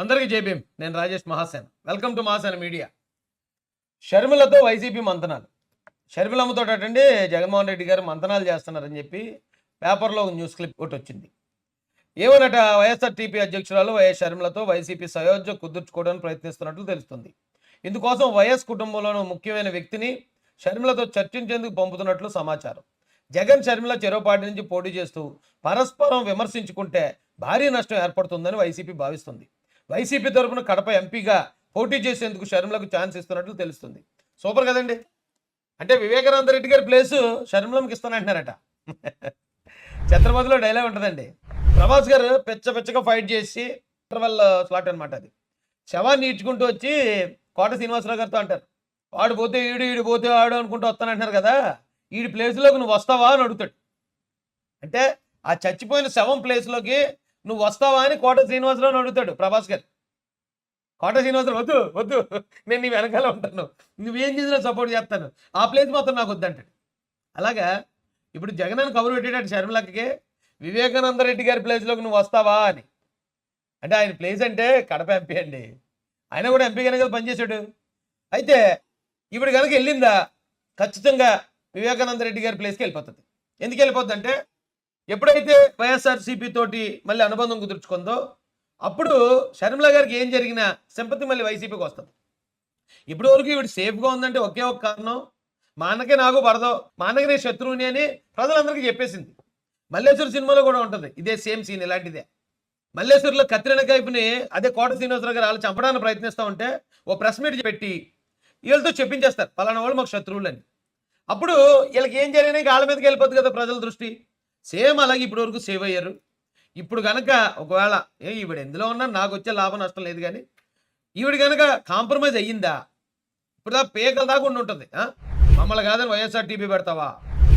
అందరికీ జేబీఎం నేను Rajesh Mahasena. Welcome to Mahasena media. షర్మిలతో YCP మంతనాలు. షర్మిలమ్మతో అటండి జగన్మోహన్ రెడ్డి గారు మంతనాలు చేస్తున్నారని చెప్పి పేపర్లో ఒక న్యూస్ క్లిప్ ఒకటి వచ్చింది. ఏమనట వైఎస్ఆర్టీపీ అధ్యక్షురాలు వైఎస్ షర్మిలతో వైసీపీ సయోధ్య కుదుర్చుకోవడానికి ప్రయత్నిస్తున్నట్లు తెలుస్తుంది. ఇందుకోసం వైఎస్ కుటుంబంలోని ముఖ్యమైన వ్యక్తిని షర్మిలతో చర్చించేందుకు పంపుతున్నట్లు సమాచారం. జగన్ షర్మిల చెరోపాటి నుంచి పోటీ చేస్తూ పరస్పరం విమర్శించుకుంటే భారీ నష్టం ఏర్పడుతుందని వైసీపీ భావిస్తుంది. వైసీపీ తరపున కడప ఎంపీగా పోటీ చేసేందుకు షర్మిలకు ఛాన్స్ ఇస్తున్నట్లు తెలుస్తుంది. సూపర్ కదండి. అంటే వివేకానంద రెడ్డి గారి ప్లేసు షర్మిలంకి ఇస్తానంటున్నారట ఛత్రపతిలో డైలాగ్ ఉంటుందండి. ప్రభాస్ గారు పెచ్చ పెచ్చగా ఫైట్ చేసి ఇంటర్వెల్ స్లాట్ అనమాట అది. శవాన్ని ఈడ్చుకుంటూ వచ్చి కోట శ్రీనివాసరావు గారితో అంటారు. వాడు పోతే ఈడు ఈడు పోతే ఆడు అనుకుంటూ వస్తానంటున్నారు కదా. ఈడి ప్లేస్లోకి నువ్వు వస్తావా అని అడుగుతాడు. అంటే ఆ చచ్చిపోయిన శవం ప్లేస్లోకి నువ్వు వస్తావా అని కోట శ్రీనివాసరావు అడుగుతాడు ప్రభాస్ గారు. కోట శ్రీనివాసరావు వద్దు వద్దు నేను నీ వెనకాల ఉంటాను. నువ్వేం చేసినా సపోర్ట్ చేస్తాను. ఆ ప్లేస్ మాత్రం నాకు వద్దంటాడు. అలాగా ఇప్పుడు జగన్ అని కబురు పెట్టేటాడు షర్మిలకి వివేకానంద రెడ్డి గారి ప్లేస్లోకి నువ్వు వస్తావా అని. అంటే ఆయన ప్లేస్ అంటే కడప ఎంపీ అండి. ఆయన కూడా ఎంపీ కనుక పనిచేశాడు. అయితే ఇప్పుడు కనుక వెళ్ళిందా ఖచ్చితంగా వివేకానంద రెడ్డి గారి ప్లేస్కి వెళ్ళిపోతుంది. ఎందుకు వెళ్ళిపోద్ది అంటే ఎప్పుడైతే వైఎస్ఆర్సీపీ తోటి మళ్ళీ అనుబంధం కుదుర్చుకుందో అప్పుడు షర్మిల గారికి ఏం జరిగినా సింపతి మళ్ళీ వైసీపీకి వస్తుంది. ఇప్పటి వరకు ఇవి సేఫ్గా ఉందంటే ఒకే ఒక కారణం. మా అన్నకే నాకు పడదో. మా అన్నకి నేను శత్రువుని అని ప్రజలందరికీ చెప్పేసింది. మల్లేశ్వర సినిమాలో కూడా ఉంటుంది. ఇదే సేమ్ సీన్ ఇలాంటిదే. మల్లేశ్వరిలో కత్రిన కైపుని అదే కోట శ్రీనివాసరావు గారు వాళ్ళు చంపడానికి ప్రయత్నిస్తూ ఉంటే ఓ ప్రెస్ మీట్ పెట్టి వీళ్ళతో చెప్పించేస్తారు. పలానా వాళ్ళు మాకు శత్రువులని. అప్పుడు వీళ్ళకి ఏం జరిగినాయి వాళ్ళ మీదకి వెళ్ళిపోద్ది కదా ప్రజల దృష్టి. సేమ్ అలాగే ఇప్పటి వరకు సేవ్ అయ్యారు. ఇప్పుడు కనుక ఒకవేళ ఏ ఈవిడ ఎందులో ఉన్నా నాకు వచ్చే లాభం నష్టం లేదు కానీ ఈవిడ కనుక కాంప్రమైజ్ అయ్యిందా? ఇప్పుడు దా పేకల దాకా ఉండి ఉంటుంది. మమ్మల్ని కాదని వైఎస్ఆర్ టీపీ పెడతావా?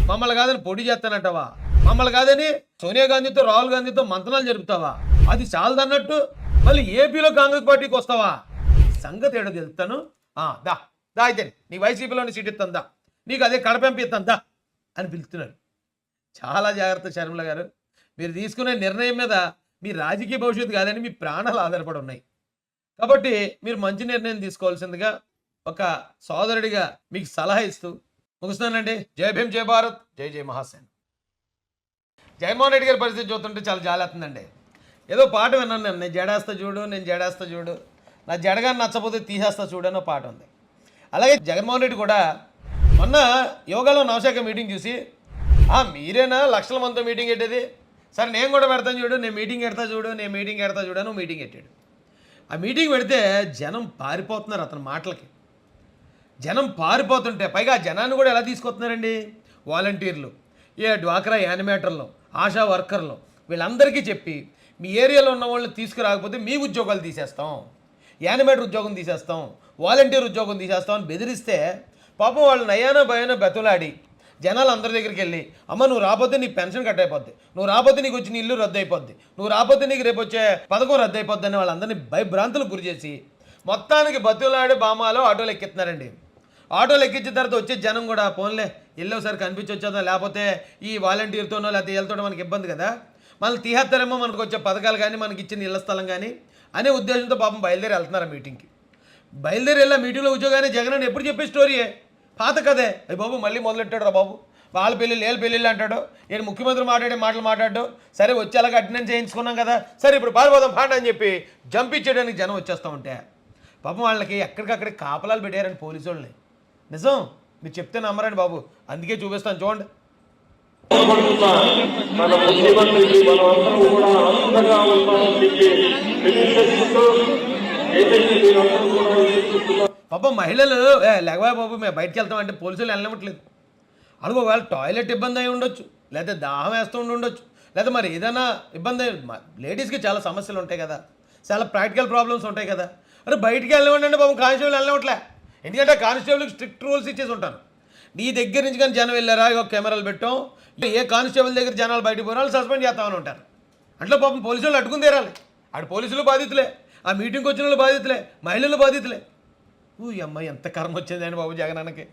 మమ్మల్ని కాదని పొడి చేస్తానంటావా? మమ్మల్ని కాదని సోనియా గాంధీతో రాహుల్ గాంధీతో మంతనాలు జరుపుతావా? అది చాలదన్నట్టు మళ్ళీ ఏపీలో కాంగ్రెస్ పార్టీకి వస్తావా? సంగతి ఏడో తెలుస్తాను ఆ, దా దా అయితే నీ వైసీపీలోని సీట్ ఇస్తాను దా. నీకు అదే కడప ఇస్తాను దా అని పిలుస్తున్నారు. చాలా జాగ్రత్త శర్మిల గారు. మీరు తీసుకునే నిర్ణయం మీద మీ రాజకీయ భవిష్యత్తు కాదని మీ ప్రాణాలు ఆధారపడి ఉన్నాయి. కాబట్టి మీరు మంచి నిర్ణయం తీసుకోవాల్సిందిగా ఒక సోదరుడిగా మీకు సలహా ఇస్తూ ముగుస్తున్నానండి. జై భీమ్ జై భారత్ జై జై మహాసేన్. జగన్మోహన్ రెడ్డి గారి పరిస్థితి చూస్తుంటే చాలా జాలేస్తుందండి. ఏదో పాట విన్నాను నేను. నేను జడేస్తా చూడు నేను జడేస్తా చూడు. నా జడగా నచ్చపోతే తీసేస్తా చూడు అనే పాట ఉంది. అలాగే జగన్మోహన్ రెడ్డి కూడా మొన్న యోగాలో నవశాఖ మీటింగ్ చూసి మీరేనా? లక్షల మందితో మీటింగ్ పెట్టేది? సరే నేను కూడా పెడతాను చూడు నేను మీటింగ్ పెడతా చూడు నేను మీటింగ్ పెడతా చూడు అని మీటింగ్ పెట్టాడు. ఆ మీటింగ్ పెడితే జనం పారిపోతున్నారు అతని మాటలకి. జనం పారిపోతుంటే పైగా జనాన్ని కూడా ఎలా తీసుకొస్తున్నారండి? వాలంటీర్లు. ఏ డ్వాక్రా యానిమేటర్లు ఆశా వర్కర్లు వీళ్ళందరికీ చెప్పి మీ ఏరియాలో ఉన్న వాళ్ళని తీసుకురాకపోతే మీ ఉద్యోగాలు తీసేస్తాం. యానిమేటర్ ఉద్యోగం తీసేస్తాం. వాలంటీర్ ఉద్యోగం తీసేస్తాం అని బెదిరిస్తే పాపం వాళ్ళు నయానో భయానో బెతులాడి జనాలు అందరి దగ్గరికి వెళ్ళి అమ్మ నువ్వు రాకపోతే నీ పెన్షన్ కట్ అయిపోద్ది నువ్వు రాకపోతే నీకు వచ్చి ఇల్లు రద్దు అయిపోద్ది నువ్వు రాకపోతే నీకు రేపు వచ్చే పథకం రద్దు అయిపోద్ది అని వాళ్ళందరినీ భయభ్రాంతులకు గురి చేసి మొత్తానికి బతులాడే బామాలో ఆటోలు ఎక్కిస్తున్నారండి. ఆటోలు ఎక్కించిన తర్వాత వచ్చే జనం కూడా ఫోన్లే వెళ్ళేసారి కనిపించొచ్చేదో లేకపోతే ఈ వాలంటీర్తోనో లేకపోతే వెళ్తాడో మనకి ఇబ్బంది కదా. మళ్ళీ తీహత్తరేమో మనకు వచ్చే పథకాలు కానీ మనకి ఇచ్చిన ఇళ్ళ స్థలం కానీ అనే ఉద్దేశంతో పాపం బయలుదేరి వెళ్తున్నారు ఆ మీటింగ్కి. బయలుదేరి వెళ్ళా మీటింగ్లో ఉద్యోగానే జగన్ అని ఎప్పుడు చెప్పే స్టోరీయే. పాత కదే అది బాబు మళ్ళీ మొదలెట్టాడు రా బాబు. వాళ్ళ పెళ్ళిళ్ళు వీళ్ళ పెళ్ళిళ్ళు అంటాడు. నేను ముఖ్యమంత్రి మాట్లాడే మాటలు మాట్లాడు. సరే వచ్చి అలాగ అటెండెన్స్ చేయించుకున్నాం కదా. సరే ఇప్పుడు పారిపోదాం పాండి అని చెప్పి జంప్ ఇచ్చేయడానికి జనం వచ్చేస్తూ ఉంటే పాపం వాళ్ళకి ఎక్కడికక్కడ కాపలాలు పెట్టారని పోలీసు వాళ్ళని నిజం? మీరు చెప్తే నమ్మరండి బాబు. అందుకే చూపిస్తాను చూడండి. మన ముఖ్యమంత్రికి మనం అందరూ కూడా అందంగా ఉన్నామని చెప్పి పాపం మహిళలు ఏ బాబు మేము బయటికి వెళ్తామంటే పోలీసులు వెళ్ళనివ్వట్లేదు. అడుగు ఒకవేళ టాయిలెట్ ఇబ్బంది అయి ఉండొచ్చు లేదా దాహం వేస్తూ ఉండొచ్చు లేదా మరి ఏదైనా ఇబ్బంది లేడీస్కి చాలా సమస్యలు ఉంటాయి కదా చాలా ప్రాక్టికల్ ప్రాబ్లమ్స్ ఉంటాయి కదా. అరే బయటికి వెళ్ళనివ్వండి అంటే పాపం కానిస్టేబుల్ వెళ్ళనివ్వట్లే. ఎందుకంటే కానిస్టేబుల్కి స్ట్రిక్ట్ రూల్స్ ఇచ్చేసి ఉంటారు. నీ దగ్గర నుంచి కానీ జనం వెళ్ళారా? ఇక కెమెరాలు పెట్టాం. ఏ కానిస్టేబుల్ దగ్గర జనాలు బయటకు పోరాలు సస్పెండ్ చేస్తామని ఉంటారు. అంటే పాపం పోలీసులు అడ్డుకుని తీరాలి. అటు పోలీసులు బాధితులే. ఆ మీటింగ్కి వచ్చిన వాళ్ళు బాధితులే మహిళలు బాధితులే. ఊ అమ్మాయి ఎంత కర్మ వచ్చిందని బాబు జగనాన్నకి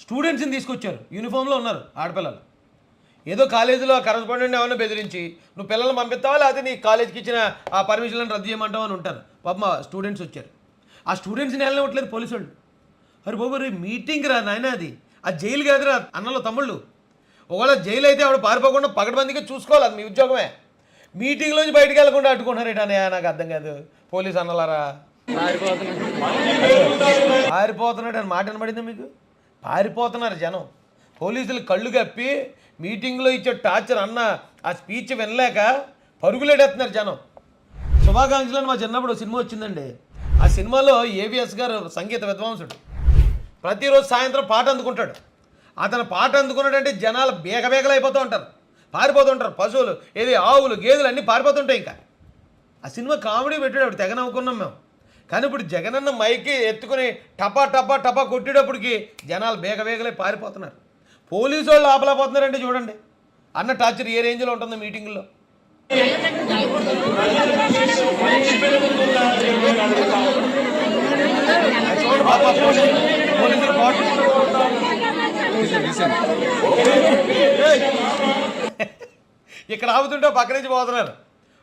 స్టూడెంట్స్ని తీసుకొచ్చారు. యూనిఫామ్లో ఉన్నారు ఆడపిల్లలు. ఏదో కాలేజీలో కరస్పాండెంట్ ఏమైనా బెదిరించి నువ్వు పిల్లల్ని పంపిస్తావా? లేకపోతే నీ కాలేజీకి ఇచ్చిన ఆ పర్మిషన్లను రద్దు చేయమంటావు? అని ఉంటారు. పాప స్టూడెంట్స్ వచ్చారు. ఆ స్టూడెంట్స్ని వెళ్ళనివ్వట్లేదు పోలీసు వాళ్ళు. అరే బాబు రే మీటింగ్ రా నాయన అది. ఆ జైలు కాదురా అన్నలో తమ్ముళ్ళు. ఒకవేళ జైలు అయితే ఆవిడ పారిపోకుండా పకడ్బందీగా చూసుకోవాలి అది మీ ఉద్యోగమే. మీటింగ్లోంచి బయటికి వెళ్ళకుండా అడ్డుకుంటున్నారేట అన్నయ్య? నాకు అర్థం కాదు. పోలీస్ అన్నలారా? పారిపోతున్నాడు అని మాట వినబడిందా మీకు? పారిపోతున్నారు జనం. పోలీసులు కళ్ళు కప్పి మీటింగ్లో ఇచ్చే టార్చర్ అన్న ఆ స్పీచ్ వినలేక పరుగులేడేస్తున్నారు జనం. శుభాకాంక్షలు అని మా చిన్నప్పుడు సినిమా వచ్చిందండి. ఆ సినిమాలో ఏవిఎస్ గారు సంగీత విద్వాంసుడు. ప్రతిరోజు సాయంత్రం పాట అందుకుంటాడు. అతను పాట అందుకున్నాడంటే జనాలు బేగబేగలు అయిపోతూ ఉంటారు. పారిపోతుంటారు పశువులు ఏది ఆవులు గేదెలు అన్నీ పారిపోతుంటాయి ఇంకా. ఆ సినిమా కామెడీ పెట్టాడు అప్పుడు తెగ నవ్వుకున్నాం మేము. కానీ ఇప్పుడు జగనన్న మైకి ఎత్తుకుని టపా టపా టపా కొట్టేటప్పటికి జనాలు బేగబేగలే పారిపోతున్నారు. పోలీసు వాళ్ళు ఆపలేకపోతున్నారంటే చూడండి. అన్న టార్చర్ ఏ రేంజ్లో ఉంటుందో మీటింగుల్లో. చూడండి పాప, పోలీసులు పోలీసులు కోట- ఇక్కడ ఆపుతుంటే పక్క నుంచి పోతున్నారు.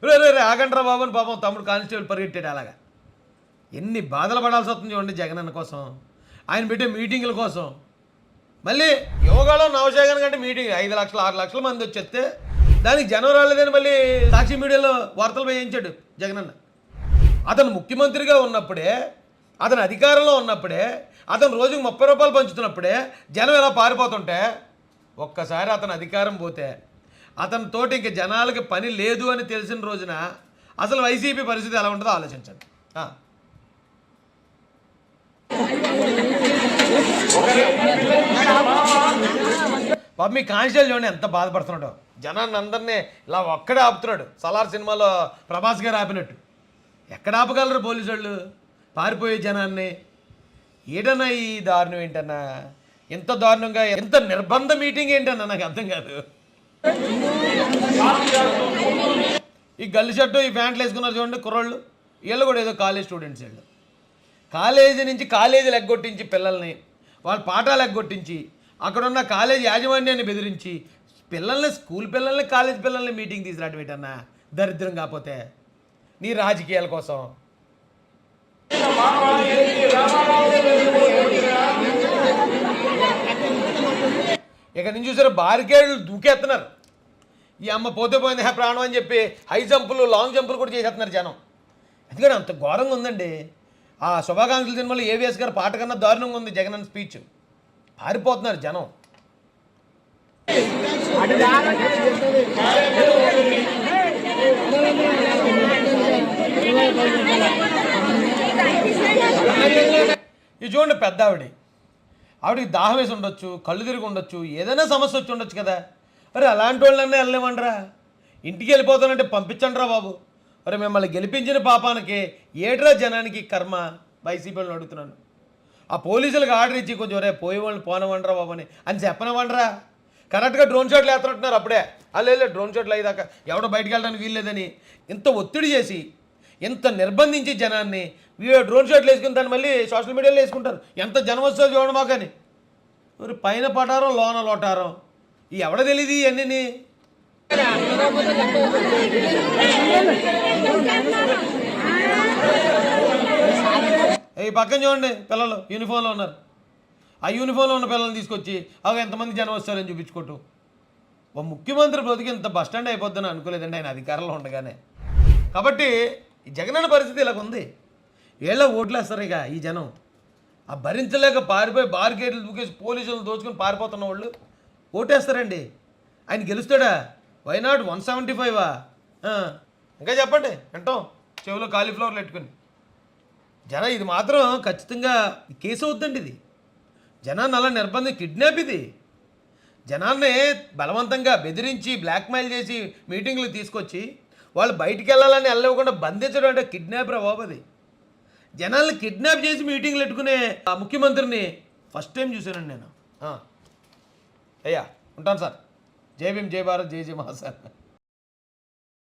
రే రే రే ఆగండ్రా బాబు అని పాపం తమ్ముడు కానిస్టేబుల్ పరిగెట్టాడు అలాగా. ఎన్ని బాధలు పడాల్సి వస్తుంది చూడండి జగనన్న కోసం. ఆయన పెట్టే మీటింగుల కోసం. మళ్ళీ యోగాలో నవశేఖర్ కంటే మీటింగ్ ఐదు లక్షలు ఆరు లక్షల మంది వచ్చేస్తే దానికి జనం రాలేదని మళ్ళీ సాక్షి మీడియాలో వార్తలు వేయించాడు జగనన్న అతను ముఖ్యమంత్రిగా ఉన్నప్పుడే అతను అధికారంలో ఉన్నప్పుడే అతను రోజుకు ముప్పై రూపాయలు పంచుతున్నప్పుడే జనం ఎలా పారిపోతుంటే ఒక్కసారి అతను అధికారం పోతే అతని తోటి ఇంక జనాలకి పని లేదు అని తెలిసిన రోజున అసలు వైసీపీ పరిస్థితి ఎలా ఉంటుందో ఆలోచించండి. పాప మీ కాన్షియల్ చూడండి ఎంత బాధపడుతున్నాడో. జనాన్ని అందరినీ ఇలా ఒక్కడే ఆపుతున్నాడు. సలార్ సినిమాలో ప్రభాస్ గారు ఆపినట్టు. ఎక్కడ ఆపగలరు పోలీసు వాళ్ళు పారిపోయే జనాన్ని. ఏటన్నా ఈ దారుణం ఏంటన్నా? ఎంత దారుణంగా ఎంత నిర్బంధ మీటింగ్ ఏంటన్నా నాకు అర్థం కాదు. ఈ గల్లి షర్టు ఈ ప్యాంట్లు వేసుకున్నారు చూడండి కుర్రోళ్ళు. వీళ్ళు కూడా ఏదో కాలేజ్ స్టూడెంట్స్ వీళ్ళు. కాలేజీ నుంచి కాలేజీలు ఎగ్గొట్టించి పిల్లల్ని వాళ్ళ పాఠాలు ఎగ్గొట్టించి అక్కడ ఉన్న కాలేజీ యాజమాన్యాన్ని బెదిరించి పిల్లల్ని స్కూల్ పిల్లల్ని కాలేజ్ పిల్లల్ని మీటింగ్ తీసుకురావడం దరిద్రం కాకపోతే. నీ రాజకీయాల కోసం. ఇక్కడ నుంచి చూసారు బారికేడ్లు దూకేస్తున్నారు. ఈ అమ్మ పోతే పోయింది హే ప్రాణం అని చెప్పి హై జంపులు లాంగ్ జంపులు కూడా చేసేస్తున్నారు జనం. ఎందుకంటే అంత ఘోరంగా ఉందండి. ఆ శుభాకాంక్షల సినిమాలో ఏవిఎస్ గారు పాట కన్నా దారుణంగా ఉంది జగన్ స్పీచ్. పారిపోతున్నారు జనం. ఇది చూడండి పెద్ద ఆవిడ ఆవిడకి దాహం వేసి ఉండొచ్చు కళ్ళు తిరిగి ఉండొచ్చు ఏదైనా సమస్య వచ్చి ఉండొచ్చు కదా. మరి అలాంటి వాళ్ళన్నా వెళ్ళలేమండరా ఇంటికి వెళ్ళిపోతానంటే పంపించండిరా బాబు. అరే మిమ్మల్ని గెలిపించిన పాపానికి ఏట్రా జనానికి కర్మ వైసీపీలను అడుగుతున్నాను. ఆ పోలీసులకు ఆర్డర్ ఇచ్చి కొంచెం రే పోయే వాళ్ళని పోనవండరా బాబు అని. అని చెప్పనవండరా కరెక్ట్గా డ్రోన్ షాట్లు వేస్తున్నట్టున్నారు అప్పుడే. లేదు డ్రోన్ షాట్లు అయ్యేదాకా ఎవడో బయటకు వెళ్ళడానికి వీల్లేదని. ఇంత ఒత్తిడి చేసి ఇంత నిర్బంధించి జనాన్ని? వీడియో డ్రోన్ షాట్లు వేసుకుని దాన్ని మళ్ళీ సోషల్ మీడియాలో వేసుకుంటారు. ఎంత జనం వస్తుందో చూడండి మాకని. మరి పైన పటారం లోన లోటారం. ఈ ఎవడ తెలియదు ఇవన్నీ ఈ పక్కన చూడండి పిల్లలు యూనిఫామ్లో ఉన్నారు. ఆ యూనిఫామ్లో ఉన్న పిల్లల్ని తీసుకొచ్చి అవి ఎంతమంది జనం వస్తారని చూపించుకోవటం ఓ ముఖ్యమంత్రి బ్రతికి ఇంత బస్ స్టాండ్ అయిపోద్దని అనుకోలేదండి ఆయన అధికారంలో ఉండగానే. కాబట్టి ఈ జగనన్న పరిస్థితి ఇలాగ ఉంది. ఏళ్ళ ఓట్లేస్తారు ఇక ఈ జనం. ఆ భరించలేక పారిపోయి బార్గేట్లు దూకేసి పోలీసులు దోచుకొని పారిపోతున్న వాళ్ళు ఓటేస్తారండి. ఆయన గెలుస్తాడా? వైనాట్ వన్ సెవెంటీ ఫైవా ఇంకా చెప్పండి వింటాం. చెవిలో కాలీఫ్లవర్లు పెట్టుకుని జన ఇది మాత్రం ఖచ్చితంగా కేసు అవుద్దండి ఇది. జనాన్ని అలా నిర్బంధం కిడ్నాప్ ఇది. జనాన్ని బలవంతంగా బెదిరించి బ్లాక్మెయిల్ చేసి మీటింగ్లు తీసుకొచ్చి వాళ్ళు బయటికి వెళ్ళాలని వెళ్ళకుండా బంధించడం అంటే కిడ్నాప్ రా బాబు అది. జనాల్ని కిడ్నాప్ చేసి మీటింగ్లు పెట్టుకునే ఆ ముఖ్యమంత్రిని ఫస్ట్ టైం చూశానండి నేను. అయ్యా ఉంటాను సార్. జై భీమ్ జై భారత్ జై జై మహాసార్.